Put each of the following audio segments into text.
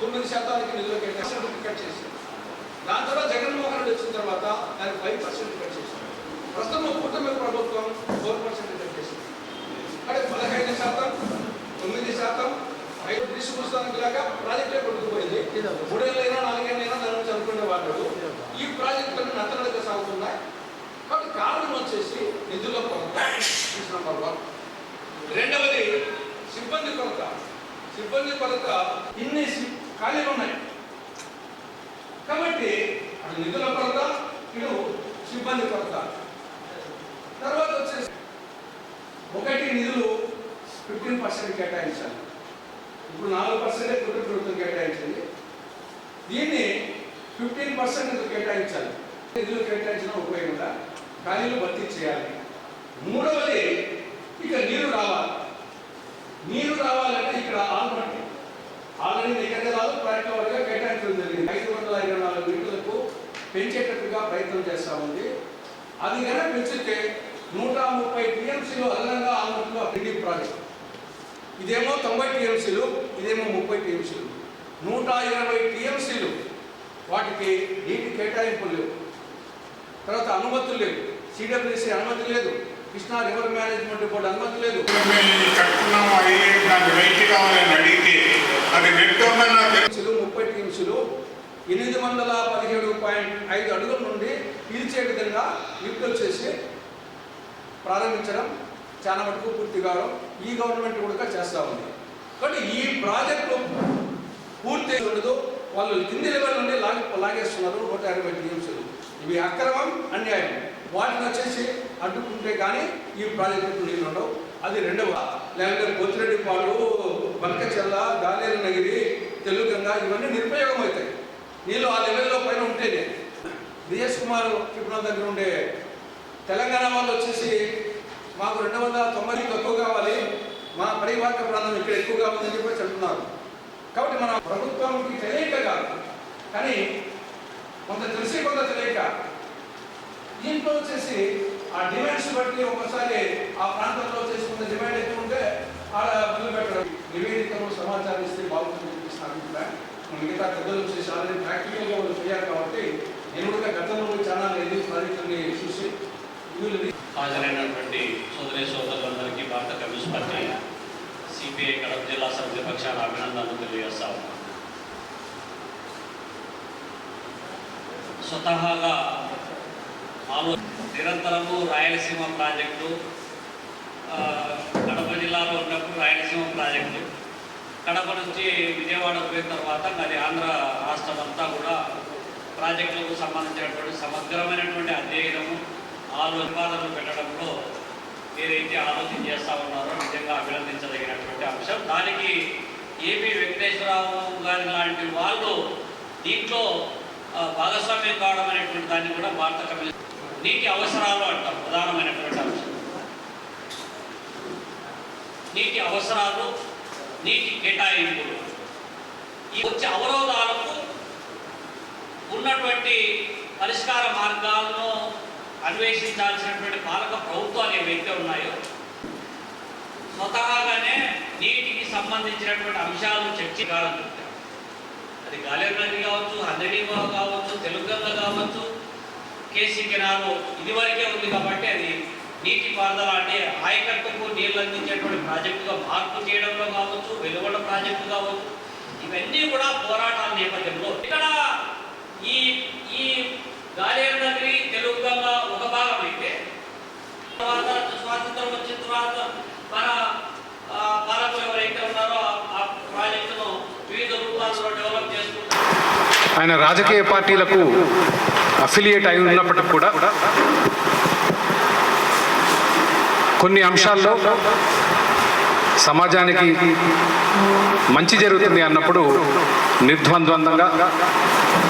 తొమ్మిది శాతానికి నిధులు కేటాయించి కట్ చేశారు. దాని తర్వాత జగన్మోహన్ రెడ్డి వచ్చిన తర్వాత దానికి ఫైవ్ పర్సెంట్ కట్ చేశారు. ప్రస్తుతం కూటమి ప్రభుత్వం ఫోర్ పర్సెంట్ కట్ చేసింది. అంటే పదహైదు శాతం తొమ్మిది శాతం ఐదు తీసుకొస్తానికి లాగా ప్రాజెక్టే కొట్టుకుపోయింది. మూడేళ్ళైనా నాలుగేళ్ళైనా దాని నుంచి అనుకునే వాళ్ళు ఈ ప్రాజెక్టులను నత్తనడక సాగుతున్నాయి. కాబట్టి కారణం వచ్చేసి నిధుల కొరత. నెంబర్ వన్ రెండవది సిబ్బంది కొరత. సిబ్బంది కొరత ఇన్ని సిబ్బంది ఖాళీలు ఉన్నాయి. కాబట్టి అటు నిధుల కొరత ఇటు సిబ్బంది కొరత. తర్వాత వచ్చేసి ఒకటి నిధులు ఫిఫ్టీన్ పర్సెంట్ కేటాయించాలి. ఇప్పుడు నాలుగు పర్సెంటే కుటుంబ ప్రభుత్వం కేటాయించింది. దీన్ని ఫిఫ్టీన్ పర్సెంట్ కేటాయించాలి? నిధులు కేటాయించిన ఉపయోగంగా ఖాళీలు భర్తీ చేయాలి. మూడవది ఇక నీరు రావాలి. నీరు రావాలంటే ఇక్కడ ఆల్రెడీ ఆల్రెడీ దగ్గర రాదు ప్రాజెక్టుల వరకు కేటాయించడం జరిగింది ఐదు వందల ఇరవై నాలుగు మీటర్లకు పెంచేటట్టుగా ప్రయత్నం చేస్తా ఉంది. అది కనుక పెంచితే నూట ముప్పై టీఎంసీలు అదనంగా ఆల్మట్లో రిలీఫ్ ప్రాజెక్ట్. ఇదేమో తొంభై టీఎంసీలు ఇదేమో ముప్పై టీఎంసీలు. నూట ఇరవై టీఎంసీలు వాటికి నీటి కేటాయింపులు లేవు. తర్వాత అనుమతులు లేవు. సిడబ్ల్యూసీ అనుమతి లేదు. కృష్ణా రివర్ మేనేజ్మెంట్ బోర్డు అనుమతి లేదు. ముప్పై టీఎంసీలు ఎనిమిది వందల పదిహేడు పాయింట్ ఐదు అడుగుల నుండి పీల్చే విధంగా లిఫ్టులు చేసి ప్రారంభించడం చాలా మటుకు పూర్తి కావడం ఈ గవర్నమెంట్ కూడా చేస్తూ ఉంది. కానీ ఈ ప్రాజెక్టు పూర్తి ఉండదు. వాళ్ళు కింది లెవెల్ నుండి లాగి లాగేస్తున్నారు. నూట ఇరవై టీఎంసీలు ఇవి అక్రమం అన్యాయం. వాటిని వచ్చేసి అడ్డుకుంటే కానీ ఈ ప్రాజెక్టు నీళ్ళు ఉండవు. అది రెండవ. లేకపోతే పోతిరెడ్డిపాడు బనకచెల్ల గాలేరు నగిరి తెలుగంగా ఇవన్నీ నిరుపయోగం అవుతాయి నీళ్ళు ఆ లెవెల్లో పైన ఉంటేనే. బిఎస్ కుమార్ ట్రిబ్యునల్ దగ్గర ఉండే. తెలంగాణ వాళ్ళు వచ్చేసి మాకు రెండు వందల తొంభై తక్కువ కావాలి. మా పరివాహక ప్రాంతం ఇక్కడ ఎక్కువగా ఉందని చెప్పేసి అంటున్నారు కాబట్టి మన ప్రభుత్వంకి తెలియక కాదు. కానీ కొంత తెలిసి కొంత తెలియక దీంట్లో వచ్చేసి ఆ డిమాండ్స్ బట్టి ఒకసారి ఆ ప్రాంతంలో వచ్చేసి కొంత డిమాండ్ ఎక్కువ ఉంటే ఆడ బిల్లు పెట్టడం నివేదికలు సమాచారం ఇస్తే బాగుంటుంది చెప్పి స్థాపించడానికి మిగతా పెద్దలు వచ్చేసి ఆల్రెడీ ప్రాక్టికల్గా వాళ్ళు చేయాలి కాబట్టి నేను కూడా గతంలో చాలా ఎన్ని ప్రాజెక్టుని చూసి హాజరైనటువంటి సోదరి సోదరులందరికీ భారత కమ్యూనిస్ట్ పార్టీ సిపిఐ కడప జిల్లా సభ్య పక్షాన అభినందనలు తెలియజేస్తా ఉన్నాం స్వతహాగా ఆలో నిరంతరము రాయలసీమ ప్రాజెక్టు ఆ, కడప జిల్లాలో ఉన్నప్పుడు రాయలసీమ ప్రాజెక్టు. కడప నుంచి విజయవాడ పోయిన తర్వాత మరి ఆంధ్ర రాష్ట్రం అంతా కూడా ప్రాజెక్టులకు సంబంధించినటువంటి సమగ్రమైనటువంటి అధ్యయనము ఆలోచనలు పెట్టడంలో ఏదైతే ఆలోచన చేస్తా ఉన్నారో నిజంగా అభినందించదగినటువంటి అంశం. దానికి ఏపీ వెంకటేశ్వరరావు గారి లాంటి వాళ్ళు దీంట్లో భాగస్వామ్యం కావడం అనేటువంటి దాన్ని కూడా భారత కమ్యూనిస్ట్ నీటి అవసరాలు అంటాం ప్రధానమైనటువంటి అంశం. నీటి అవసరాలు నీటి కేటాయింపులు. ఈ వచ్చే అవరోధాలకు ఉన్నటువంటి పరిష్కార మార్గాలను అన్వేషించాల్సినటువంటి పాలక ప్రభుత్వాలు ఏవైతే ఉన్నాయో స్వతహాగానే నీటికి సంబంధించినటువంటి అంశాలు చర్చకాలం అది గాలేరు నది కావచ్చు హందడి కావచ్చు తెలుగు కావచ్చు కేసీ కెనాలు ఇదివరకే ఉంది కాబట్టి అది నీటి పారుదల అంటే ఆయకట్టుకు నీళ్ళు అందించేటువంటి ప్రాజెక్టుగా మార్పు చేయడంలో కావచ్చు వెలువడ ప్రాజెక్టు కావచ్చు ఇవన్నీ కూడా పోరాటాల నేపథ్యంలో. ఇక్కడ ఈ ఈ గాలేరు నగరి తెలుగుగంగ ఒక భాగం అయితే తర్వాత స్వాతంత్రం వచ్చిన తర్వాత మన పాలకులు ఎవరైతే ఉన్నారో ఆ- ఆ ప్రాజెక్టును వివిధ రూపాల్లో డెవలప్ చేసుకుంటారు. ఆయన రాజకీయ పార్టీలకు అఫిలియేట్ అయి ఉన్నప్పటికీ కూడా కొన్ని అంశాల్లో సమాజానికి మంచి జరుగుతుంది అన్నప్పుడు నిర్ద్వంద్వందంగా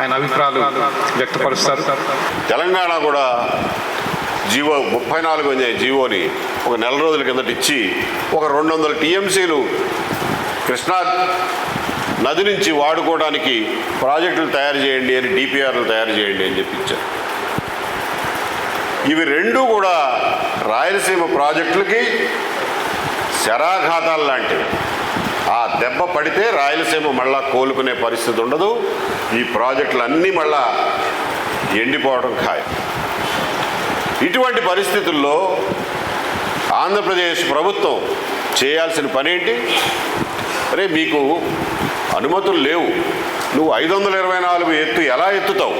ఆయన అభిప్రాయాలు వ్యక్తపరుస్తారు. తెలంగాణ కూడా జీవో ముప్పై నాలుగు అనే జీవోని ఒక నెల రోజుల కిందట ఇచ్చి ఒక రెండు వందల టీఎంసీలు కృష్ణా నది నుంచి వాడుకోవడానికి ప్రాజెక్టులు తయారు చేయండి అని డిపిఆర్లు తయారు చేయండి అని చెప్పి ఇచ్చారు. ఇవి రెండు కూడా రాయలసీమ ప్రాజెక్టులకి శరాఘాతాలు లాంటివి. ఆ దెబ్బ పడితే రాయలసీమ మళ్ళా కోలుకునే పరిస్థితి ఉండదు. ఈ ప్రాజెక్టులన్నీ మళ్ళా ఎండిపోవడం ఖాయం. ఇటువంటి పరిస్థితుల్లో ఆంధ్రప్రదేశ్ ప్రభుత్వం చేయాల్సిన పనేంటి? అరే మీకు అనుమతులు లేవు. నువ్వు ఐదు వందల ఇరవై నాలుగు ఎత్తు ఎలా ఎత్తుతావు?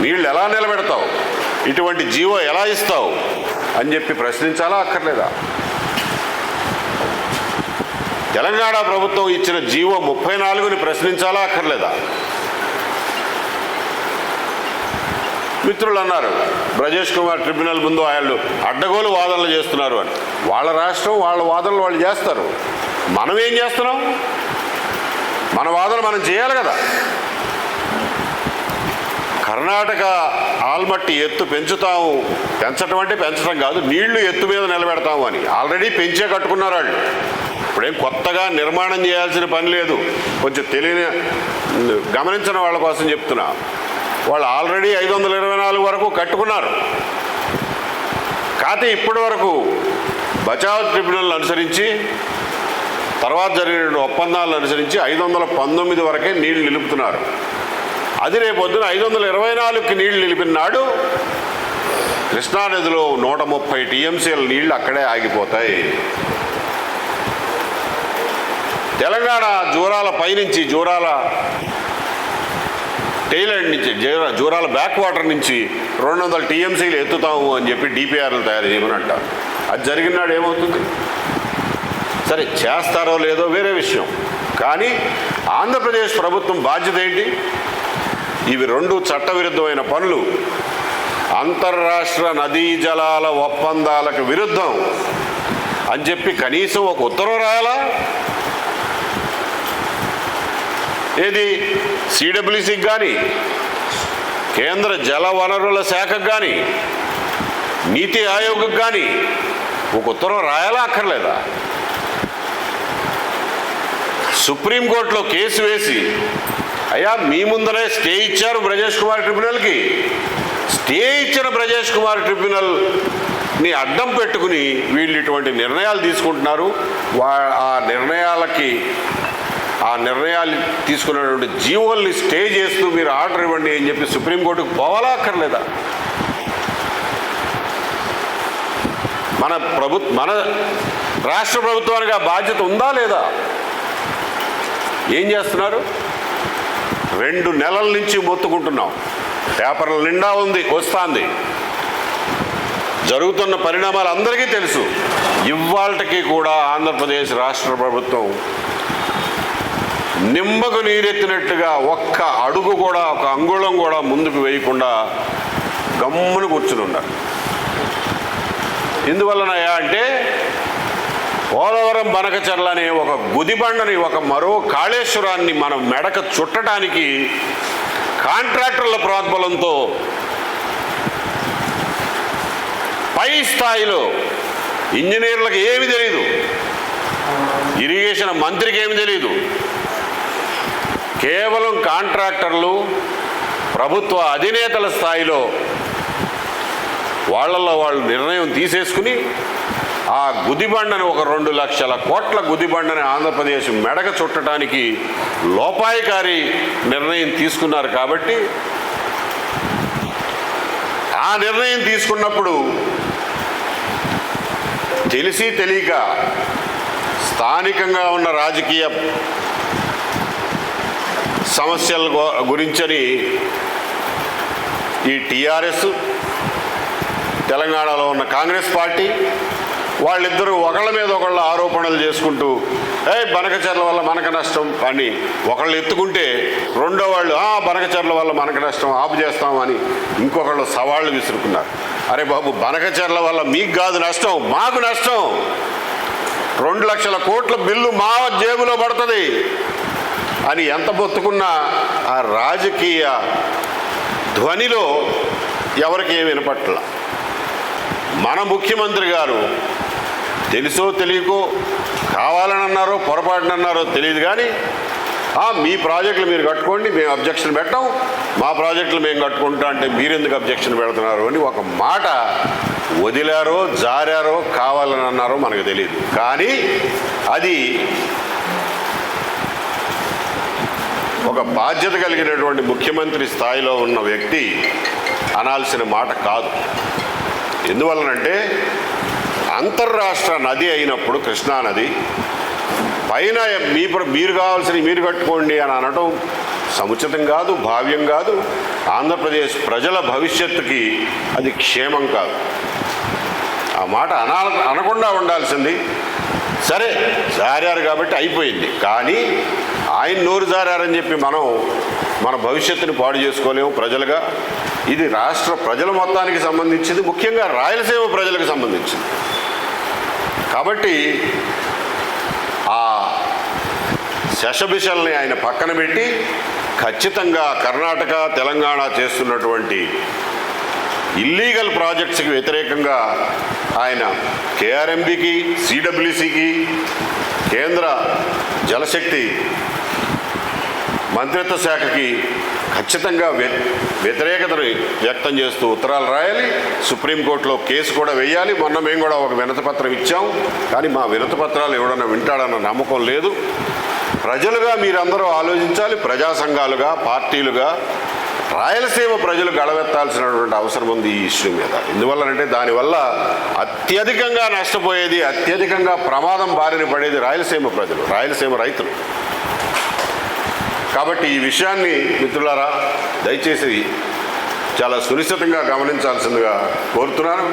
నీళ్ళు ఎలా నిలబెడతావు? ఇటువంటి జీవో ఎలా ఇస్తావు? అని చెప్పి ప్రశ్నించాలా అక్కర్లేదా? తెలంగాణ ప్రభుత్వం ఇచ్చిన జీవో ముప్పై నాలుగుని ప్రశ్నించాలా అక్కర్లేదా? మిత్రులు అన్నారు బ్రజేష్ కుమార్ ట్రిబ్యునల్ ముందు వాళ్ళు అడ్డగోలు వాదనలు చేస్తున్నారు అని. వాళ్ళ రాష్ట్రం వాళ్ళ వాదనలు వాళ్ళు చేస్తారు. మనం ఏం చేస్తున్నాం? మన వాదన మనం చేయాలి కదా. కర్ణాటక ఆల్మట్టి ఎత్తు పెంచుతాము. పెంచడం అంటే పెంచడం కాదు నీళ్ళు ఎత్తు మీద నిలబెడతాము అని. ఆల్రెడీ పెంచే కట్టుకున్నారు వాళ్ళు. ఇప్పుడేం కొత్తగా నిర్మాణం చేయాల్సిన పని లేదు. కొంచెం తెలియని గమనించిన వాళ్ళ కోసం చెప్తున్నా. వాళ్ళు ఆల్రెడీ ఐదు వందల ఇరవై నాలుగు వరకు కట్టుకున్నారు. కాకపోతే ఇప్పటి వరకు బచావ్ ట్రిబ్యునల్ అనుసరించి తర్వాత జరిగిన ఒప్పందాలను అనుసరించి ఐదు వందల పంతొమ్మిది వరకే నీళ్ళు నిలుపుతున్నారు. అది రేపొద్దున ఐదు వందల ఇరవై నాలుగుకి నీళ్ళు నిలిపిన నాడు కృష్ణానదిలో నూట ముప్పై టీఎంసీల నీళ్ళు అక్కడే ఆగిపోతాయి. తెలంగాణ జూరాల పైనుంచి జూరాల టైలాండ్ నుంచి జూరాల బ్యాక్ వాటర్ నుంచి రెండు వందల టీఎంసీలు ఎత్తుతాము అని చెప్పి డిపిఆర్లు తయారు చేయమని అది జరిగినాడు ఏమవుతుంది? సరే చేస్తారో లేదో వేరే విషయం. కానీ ఆంధ్రప్రదేశ్ ప్రభుత్వం బాధ్యత ఏంటి? ఇవి రెండు చట్టవిరుద్ధమైన పనులు. అంతర్రాష్ట్ర నదీ జలాల ఒప్పందాలకు విరుద్ధం అని చెప్పి కనీసం ఒక ఉత్తరం రాయాలా? ఏది? సిడబ్ల్యూసికి కానీ కేంద్ర జల వనరుల శాఖకు కానీ నీతి ఆయోగ్కి కానీ ఒక ఉత్తరం రాయాలా అక్కర్లేదా? సుప్రీంకోర్టులో కేసు వేసి అయ్యా మీ ముందరే స్టే ఇచ్చారు బ్రజేష్ కుమార్ ట్రిబ్యునల్కి. స్టే ఇచ్చిన బ్రజేష్ కుమార్ ట్రిబ్యునల్ని అడ్డం పెట్టుకుని వీళ్ళు ఇటువంటి నిర్ణయాలు తీసుకుంటున్నారు. వా ఆ నిర్ణయాలకి ఆ నిర్ణయాలు తీసుకున్నటువంటి జీవోల్ని స్టే చేస్తూ మీరు ఆర్డర్ ఇవ్వండి అని చెప్పి సుప్రీంకోర్టుకు పోవాలా అక్కర్లేదా? మన ప్రభు మన రాష్ట్ర ప్రభుత్వానికి ఆ బాధ్యత ఉందా లేదా? ఏం చేస్తున్నారు? రెండు నెలల నుంచి మొత్తుకుంటున్నాం. పేపర్ల నిండా ఉంది వస్తుంది. జరుగుతున్న పరిణామాలు అందరికీ తెలుసు. ఇవాళకి కూడా ఆంధ్రప్రదేశ్ రాష్ట్ర ప్రభుత్వం నిమ్మకు నీరెత్తినట్టుగా ఒక్క అడుగు కూడా ఒక అంగుళం కూడా ముందుకు వేయకుండా గమ్మున కూర్చుని ఉన్నారు. ఎందువలనయా అంటే పోలవరం బనకచర్ల అనే ఒక గుదిబండని ఒక మరో కాళేశ్వరాన్ని మనం మెడక చుట్టడానికి కాంట్రాక్టర్ల ప్రోద్బలంతో పై స్థాయిలో ఇంజనీర్లకు ఏమి తెలియదు ఇరిగేషన్ మంత్రికి ఏమి తెలియదు కేవలం కాంట్రాక్టర్లు ప్రభుత్వ అధినేతల స్థాయిలో వాళ్ళల్లో వాళ్ళు నిర్ణయం తీసేసుకుని ఆ గుదిబండను ఒక రెండు లక్షల కోట్ల గుదిబండని ఆంధ్రప్రదేశ్ మెడక చుట్టడానికి లోపాయికారి నిర్ణయం తీసుకున్నారు కాబట్టి ఆ నిర్ణయం తీసుకున్నప్పుడు తెలిసి తెలియక స్థానికంగా ఉన్న రాజకీయ సమస్యల గురించని ఈ టీఆర్ఎస్ తెలంగాణలో ఉన్న కాంగ్రెస్ పార్టీ వాళ్ళిద్దరూ ఒకళ్ళ మీద ఒకళ్ళ ఆరోపణలు చేసుకుంటూ ఏ బనకచర్ల వల్ల మనకు నష్టం అని ఒకళ్ళు ఎత్తుకుంటే రెండో వాళ్ళు ఆ బనకచర్ల వల్ల మనకు నష్టం ఆపు చేస్తామని ఇంకొకళ్ళు సవాళ్ళు విసురుకున్నారు. అరే బాబు బనకచర్ల వల్ల మీకు కాదు నష్టం మాకు నష్టం. రెండు లక్షల కోట్ల బిల్లు మా జేబులో పడుతుంది అని ఎంత బొత్తుకున్నా ఆ రాజకీయ ధ్వనిలో ఎవరికి ఏమి వినపట్ల. మన ముఖ్యమంత్రి గారు తెలుసో తెలియకో కావాలని అన్నారో పొరపాటునన్నారో తెలియదు కానీ మీ ప్రాజెక్టులు మీరు కట్టుకోండి మేము అబ్జెక్షన్ పెట్టాం. మా ప్రాజెక్టులు మేము కట్టుకుంటా అంటే మీరెందుకు అబ్జెక్షన్ పెడుతున్నారు అని ఒక మాట వదిలారో జారారో కావాలని అన్నారో మనకు తెలియదు కానీ అది ఒక బాధ్యత కలిగినటువంటి ముఖ్యమంత్రి స్థాయిలో ఉన్న వ్యక్తి అనాల్సిన మాట కాదు. ఎందువలనంటే అంతర్రాష్ట్ర నది అయినప్పుడు కృష్ణా నది పైన మీ మీరు కావాల్సిన మీరు కట్టుకోండి అని అనటం సముచితం కాదు భావ్యం కాదు. ఆంధ్రప్రదేశ్ ప్రజల భవిష్యత్తుకి అది క్షేమం కాదు. ఆ మాట అనా అనకుండా ఉండాల్సింది. సరే జారారు కాబట్టి అయిపోయింది. కానీ ఆయన నోరు జారారని చెప్పి మనం మన భవిష్యత్తుని పాడు చేసుకోలేము ప్రజలుగా. ఇది రాష్ట్ర ప్రజల మొత్తానికి సంబంధించింది. ముఖ్యంగా రాయలసీమ ప్రజలకు సంబంధించింది. కాబట్టి ఆ శశభిషల్ని ఆయన పక్కన పెట్టి ఖచ్చితంగా కర్ణాటక తెలంగాణ చేస్తున్నటువంటి ఇల్లీగల్ ప్రాజెక్ట్స్కి వ్యతిరేకంగా ఆయన కేఆర్ఎంబికి సిడబ్ల్యూసికి కేంద్ర జలశక్తి మంత్రిత్వ శాఖకి ఖచ్చితంగా వ్యతిరేకతను వ్యక్తం చేస్తూ ఉత్తరాలు రాయాలి. సుప్రీంకోర్టులో కేసు కూడా వేయాలి. మొన్న మేము కూడా ఒక వినతిపత్రం ఇచ్చాం. కానీ మా వినతిపత్రాలు ఎవడన్నా వింటాడన్న నమ్మకం లేదు. ప్రజలుగా మీరందరూ ఆలోచించాలి. ప్రజా సంఘాలుగా పార్టీలుగా రాయలసీమ ప్రజలు గడవెత్తాల్సినటువంటి అవసరం ఉంది ఈ ఇష్యూ మీద. ఎందువల్లనంటే దానివల్ల అత్యధికంగా నష్టపోయేది అత్యధికంగా ప్రమాదం బారిన పడేది రాయలసీమ ప్రజలు రాయలసీమ రైతులు. కాబట్టి ఈ విషయాన్ని మిత్రులారా దయచేసి చాలా సునిశ్చితంగా గమనించాల్సిందిగా కోరుతున్నాను.